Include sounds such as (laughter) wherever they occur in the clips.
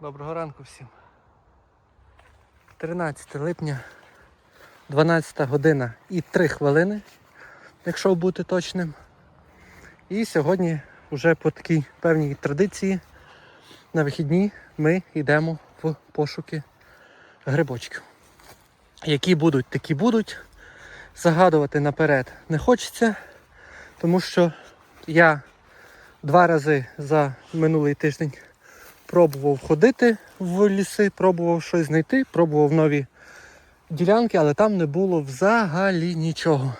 Доброго ранку всім. 13 липня, 12 година і 3 хвилини, якщо бути точним. І сьогодні вже по такій певній традиції на вихідні ми йдемо в пошуки грибочків. Які будуть, такі будуть. Загадувати наперед не хочеться, тому що я два рази за минулий тиждень пробував ходити в ліси, пробував щось знайти, пробував нові ділянки, але там не було взагалі нічого.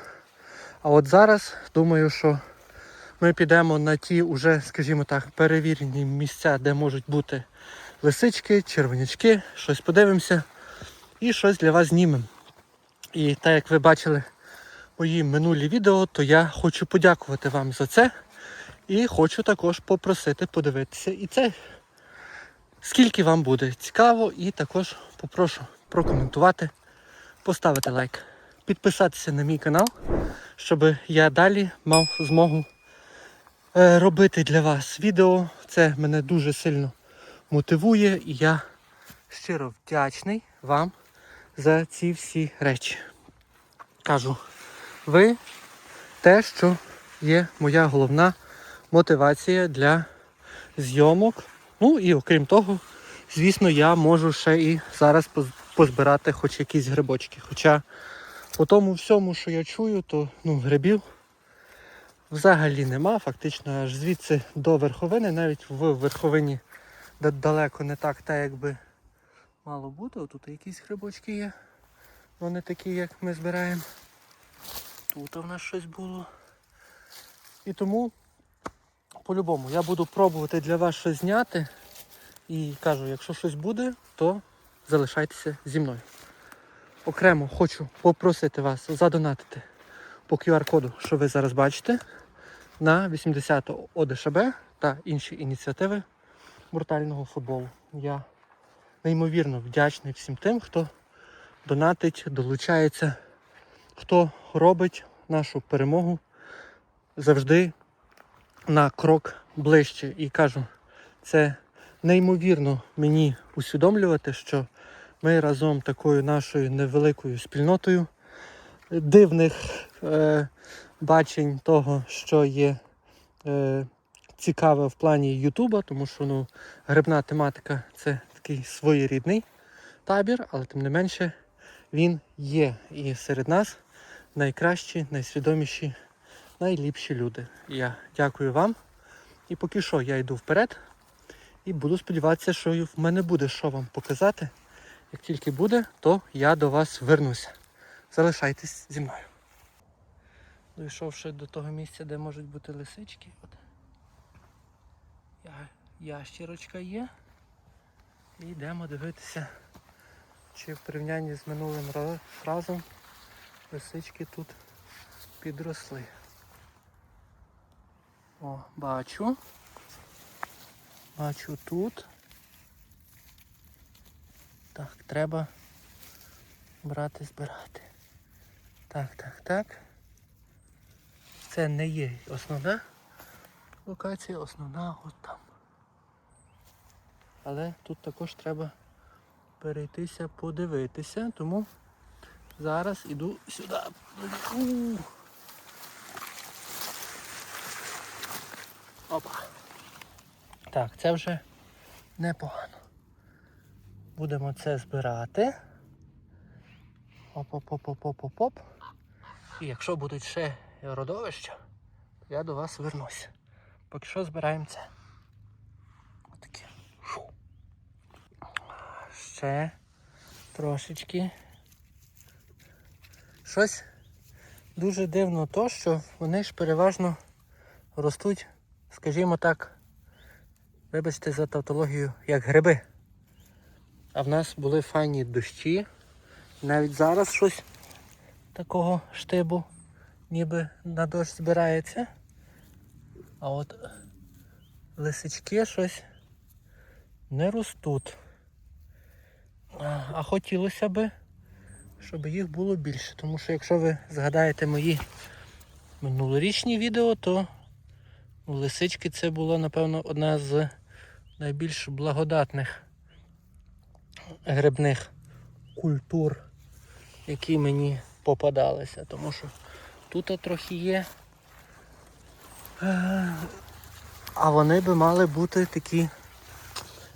А от зараз думаю, що ми підемо на ті уже, скажімо так, перевірені місця, де можуть бути лисички, червонячки, щось подивимося і щось для вас знімемо. І так як ви бачили мої минулі відео, то я хочу подякувати вам за це. І хочу також попросити подивитися і це. Скільки вам буде цікаво, і також попрошу прокоментувати, поставити лайк, підписатися на мій канал, щоб я далі мав змогу е, робити для вас відео. Це мене дуже сильно мотивує і я щиро вдячний вам за ці всі речі. Кажу, ви те, що є моя головна мотивація для зйомок. Ну і окрім того, звісно, я можу ще і зараз позбирати хоч якісь грибочки. Хоча по тому всьому, що я чую, то ну, грибів взагалі нема. Фактично аж звідси до верховини, навіть в верховині далеко не так, та якби мало бути. Отут якісь грибочки є. Вони такі, як ми збираємо. Тут у нас щось було. І тому, по-любому, я буду пробувати для вас щось зняти. І кажу, якщо щось буде, то залишайтеся зі мною. Окремо хочу попросити вас задонатити по QR-коду, що ви зараз бачите, на 80 ОДШБ та інші ініціативи брутального футболу. Я неймовірно вдячний всім тим, хто донатить, долучається, хто робить нашу перемогу завжди на крок ближче. І кажу, це неймовірно мені усвідомлювати, що ми разом такою нашою невеликою спільнотою дивних е, бачень того, що є е, цікаве в плані Ютуба, тому що ну, грибна тематика це такий своєрідний табір, але тим не менше він є і серед нас найкращі, найсвідоміші, найліпші люди. Я дякую вам. І поки що я йду вперед і буду сподіватися, що в мене буде що вам показати. Як тільки буде, то я до вас вернуся. Залишайтесь зі мною. Дійшовши до того місця, де можуть бути лисички. От. Ящірочка є. І йдемо дивитися, чи в порівнянні з минулим разом лисички тут підросли. О, бачу. Бачу тут. Так, треба брати, збирати. Так, так, так. Це не є основна локація, основна от там. Але тут також треба перейтися, подивитися, тому зараз іду сюди. Опа. Так, це вже непогано. Будемо це збирати. Оп-оп-оп-оп-оп-оп. І якщо будуть ще родовища, то я до вас вернусь. Поки що збираємо це. Отаке. Ще трошечки. Щось дуже дивно то, що вони ж переважно ростуть, скажімо так, вибачте за тавтологію, як гриби. А в нас були файні дощі. Навіть зараз щось такого штибу ніби на дощ збирається. А от лисички щось не ростуть. А, хотілося би, щоб їх було більше. Тому що якщо ви згадаєте мої минулорічні відео, то лисички це була, напевно, одна з найбільш благодатних грибних культур, які мені попадалися. Тому що тут трохи є. А вони би мали бути такі,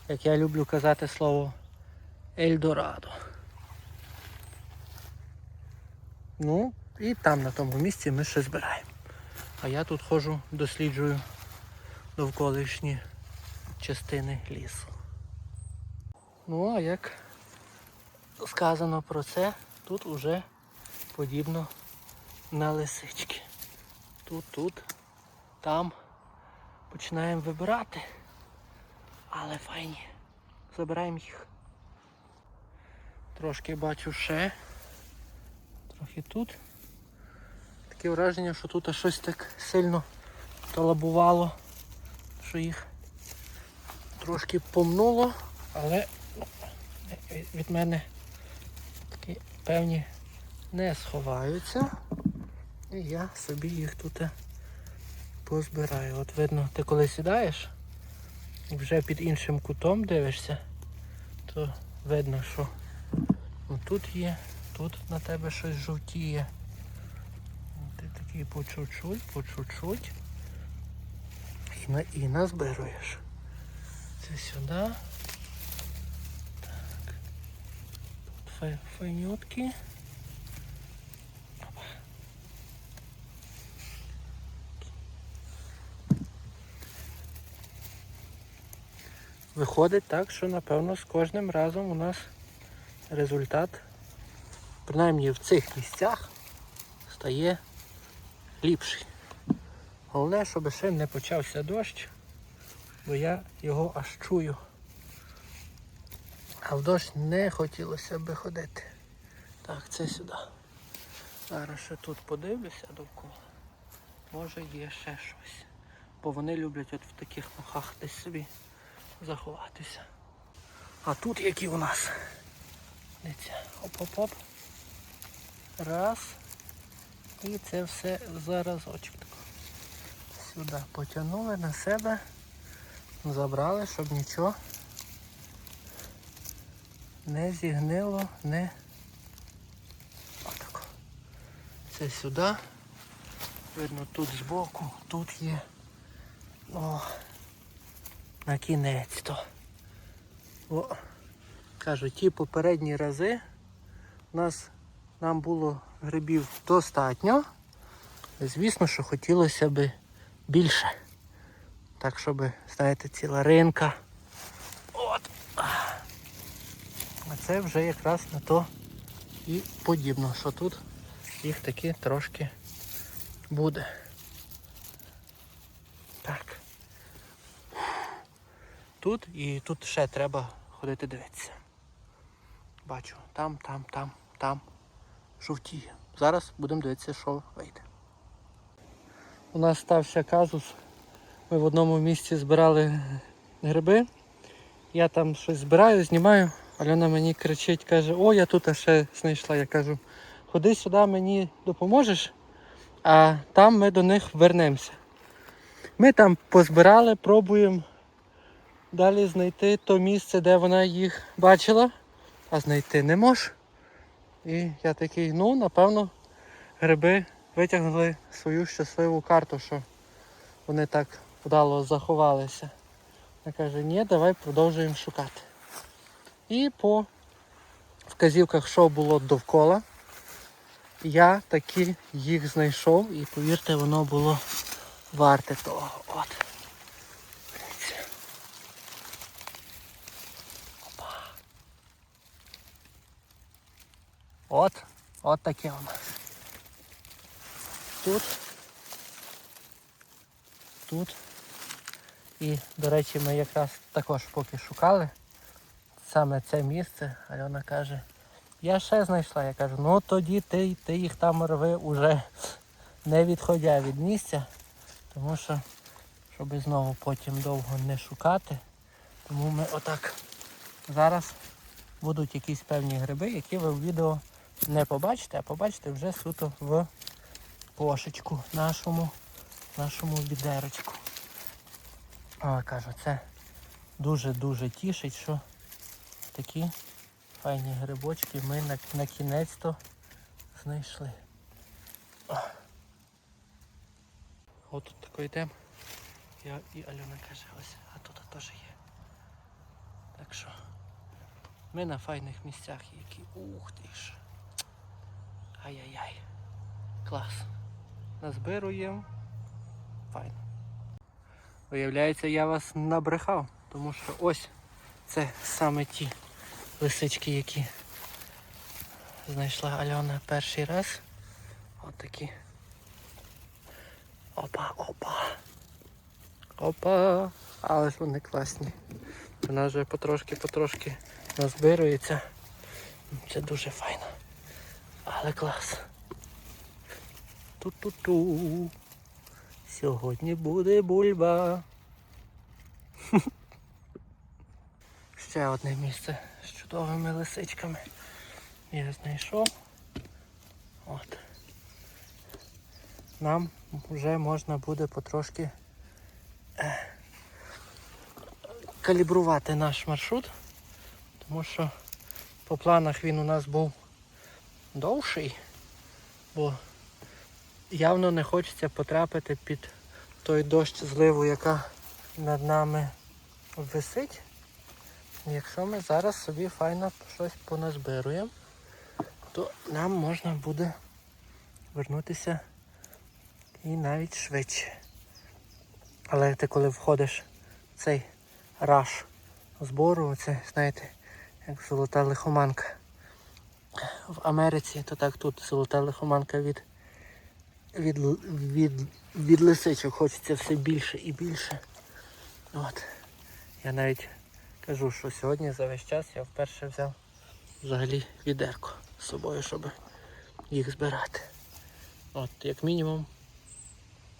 як я люблю казати слово Ельдорадо. Ну, і там на тому місці ми ще збираємо. А я тут ходжу, досліджую довколишні частини лісу. Ну, а як сказано про це, тут уже подібно на лисички. Тут, тут, там починаємо вибирати. Але файні. Забираємо їх. Трошки бачу ще. Трохи тут. Таке враження, що тут щось так сильно талабувало, що їх трошки помнуло, але ну, від мене такі певні не сховаються. І я собі їх тут позбираю. От видно, ти коли сідаєш вже під іншим кутом дивишся, то видно, що тут є, тут на тебе щось жовтіє. Такий по чуть-чуть, по чуть-чуть. І, на, і назбируєш. Це сюди. Так. Тут фай, файнютки. Виходить так, що напевно з кожним разом у нас результат, принаймні в цих місцях, стає ліпший. Головне, щоб ще не почався дощ, бо я його аж чую. А в дощ не хотілося би ходити. Так, це сюди. Зараз ще тут подивлюся довкола. Може є ще щось. Бо вони люблять от в таких мохах десь собі заховатися. А тут які у нас? Дивіться, оп-оп-оп. Раз. І це все заразочок. Сюди потягнули на себе, забрали, щоб нічого не зігнило, не отако. Це сюди. Видно, тут збоку, тут є. О, на кінець то. О, кажу, ті попередні рази у нас нам було грибів достатньо. Звісно, що хотілося б більше. Так, щоб, знаєте, ціла ринка. От. А це вже якраз на то і подібно, що тут їх таки трошки буде. Так. Тут і тут ще треба ходити дивитися. Бачу, там, там, там, там жовтіє. Зараз будемо дивитися, що вийде. У нас стався казус. Ми в одному місці збирали гриби. Я там щось збираю, знімаю. Альона мені кричить, каже, о, я тут ще знайшла. Я кажу, ходи сюди, мені допоможеш, а там ми до них вернемося. Ми там позбирали, пробуємо далі знайти то місце, де вона їх бачила, а знайти не можу. І я такий, ну, напевно, гриби витягнули свою щасливу карту, що вони так вдало заховалися. Вона каже, ні, давай продовжуємо шукати. І по вказівках, що було довкола, я таки їх знайшов і повірте, воно було варте того. От. От, от таке у нас. Тут. Тут. І, до речі, ми якраз також поки шукали саме це місце. Альона каже, я ще знайшла. Я кажу, ну тоді ти, ти їх там рви уже не відходя від місця, тому що, щоб знову потім довго не шукати. Тому ми отак зараз будуть якісь певні гриби, які ви в відео не побачите, а побачите вже суто в кошечку нашому, нашому відерочку. Але кажу, це дуже-дуже тішить, що такі Файні грибочки ми на, на кінець-то знайшли. О. От тут тако йдемо. Я і Альона каже, ось, а тут теж є. Так що ми на файних місцях, які. Ух ти ж. Ай-яй-яй. Клас. Назбируємо. Файно. Виявляється, я вас набрехав, тому що ось це саме ті лисички, які знайшла Альона перший раз. От такі. Опа, опа. Опа. Але ж вони класні. Вона вже потрошки-потрошки назбирується. Це дуже файно. Але клас. Ту-ту-ту. Сьогодні буде бульба. Ще одне місце з чудовими лисичками. Я знайшов. От. Нам вже можна буде потрошки е, калібрувати наш маршрут, тому що по планах він у нас був довший, бо явно не хочеться потрапити під той дощ зливу, яка над нами висить. Якщо ми зараз собі файно щось поназбируємо, то нам можна буде вернутися і навіть швидше. Але ти коли входиш в цей раш збору, це, знаєте, як золота лихоманка. В Америці, то так тут золота лихоманка від, від, від, від лисичок хочеться все більше і більше. От. Я навіть кажу, що сьогодні за весь час я вперше взяв взагалі відерко з собою, щоб їх збирати. От, як мінімум,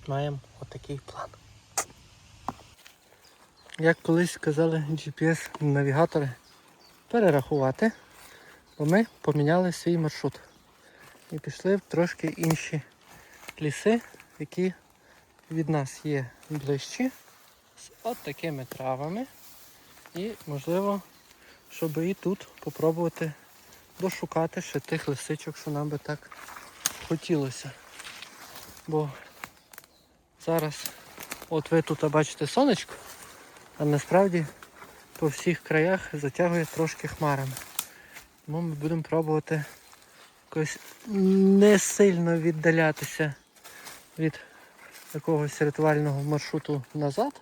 маємо отакий план. Як колись казали GPS-навігатори, перерахувати, бо ми поміняли свій маршрут. І пішли в трошки інші ліси, які від нас є ближчі, з от такими травами. І можливо, щоб і тут попробувати дошукати ще тих лисичок, що нам би так хотілося. Бо зараз от ви тут бачите сонечко, а насправді по всіх краях затягує трошки хмарами. Тому ми будемо пробувати якось не сильно віддалятися від якогось ритуального маршруту назад,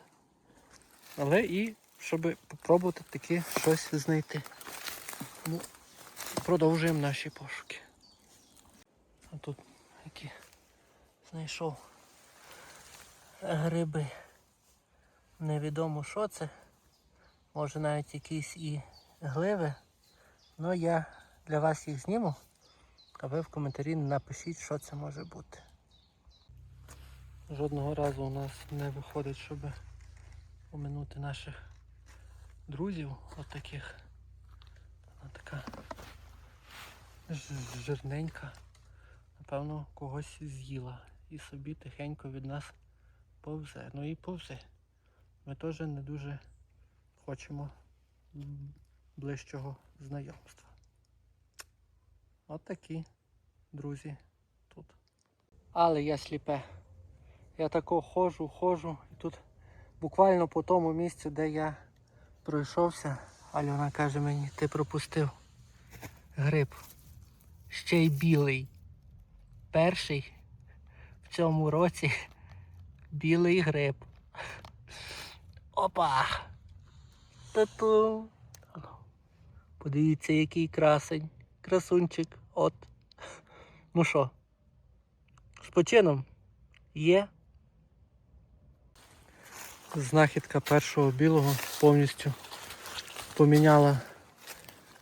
але і щоб спробувати таки щось знайти. Ну, продовжуємо наші пошуки. А тут які знайшов гриби. Невідомо що це. Може навіть якісь і гливи. Ну я для вас їх зніму, а ви в коментарі напишіть, що це може бути. Жодного разу у нас не виходить, щоб оминути наших друзів отаких. Вона така жирненька. Напевно, когось з'їла і собі тихенько від нас повзе. Ну і повзе. Ми теж не дуже хочемо ближчого знайомства. От такі друзі тут. Але я сліпе. Я тако ходжу, ходжу і тут буквально по тому місцю, де я пройшовся, Альона каже мені, ти пропустив гриб. Ще й білий. Перший в цьому році білий гриб. Опа! Та-ту! Подивіться, який красень. Красунчик. От. (laughs) Ну що, з почином є. Знахідка першого білого повністю поміняла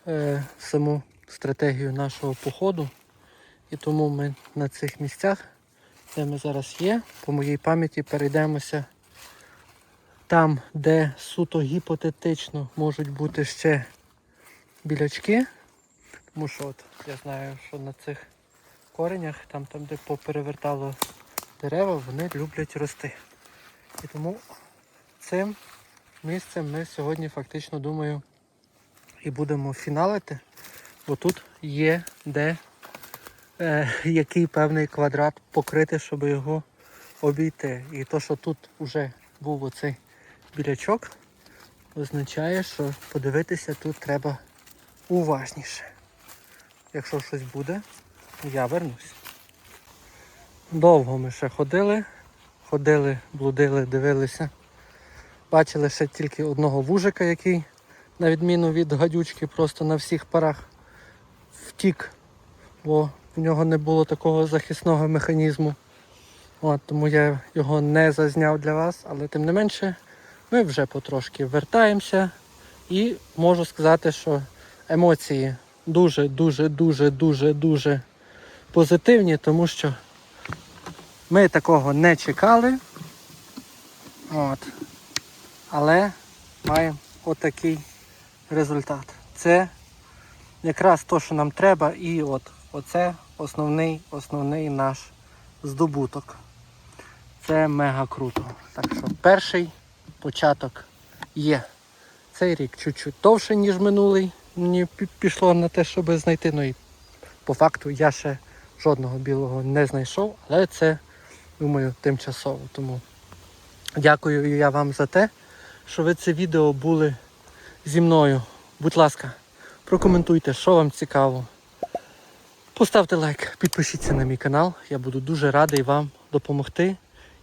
е, саму стратегію нашого походу. І тому ми на цих місцях, де ми зараз є, по моїй пам'яті перейдемося там, де суто гіпотетично можуть бути ще білячки. Тому що от я знаю, що на цих коренях, там, там де поперевертало дерева, вони люблять рости. І тому цим місцем ми сьогодні фактично думаю і будемо фіналити, бо тут є де е, який певний квадрат покрити, щоб його обійти. І то, що тут вже був оцей білячок, означає, що подивитися тут треба уважніше. Якщо щось буде, я вернусь. Довго ми ще ходили, ходили, блудили, дивилися. Бачили ще тільки одного вужика, який, на відміну від гадючки, просто на всіх парах втік, бо в нього не було такого захисного механізму. От, тому я його не зазняв для вас, але тим не менше ми вже потрошки вертаємося і можу сказати, що емоції дуже, дуже, дуже, дуже, дуже позитивні, тому що ми такого не чекали. От. Але маємо отакий результат. Це якраз то, що нам треба, і от оце основний, основний наш здобуток. Це мега круто. Так що перший початок є. Цей рік чуть-чуть довше, ніж минулий. Мені пішло на те, щоб знайти. Ну і по факту я ще жодного білого не знайшов, але це, думаю, тимчасово. Тому дякую я вам за те, що ви це відео були зі мною. Будь ласка, прокоментуйте, що вам цікаво. Поставте лайк, підпишіться на мій канал. Я буду дуже радий вам допомогти,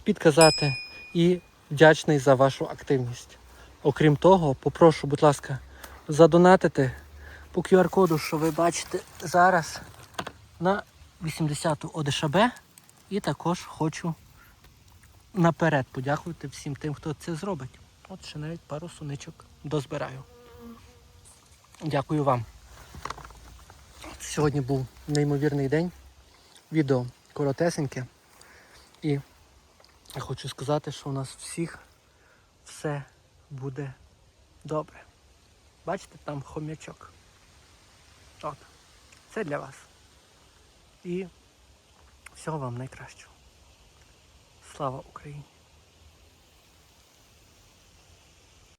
підказати і вдячний за вашу активність. Окрім того, попрошу, будь ласка, задонатити по QR-коду, що ви бачите зараз на 80-ту ОДШБ. І також хочу наперед подякувати всім тим, хто це зробить. От ще навіть пару суничок дозбираю. Дякую вам. Сьогодні був неймовірний день. Відео коротесеньке. І я хочу сказати, що у нас всіх все буде добре. Бачите, там хом'ячок. Це для вас. І всього вам найкращого. Слава Україні!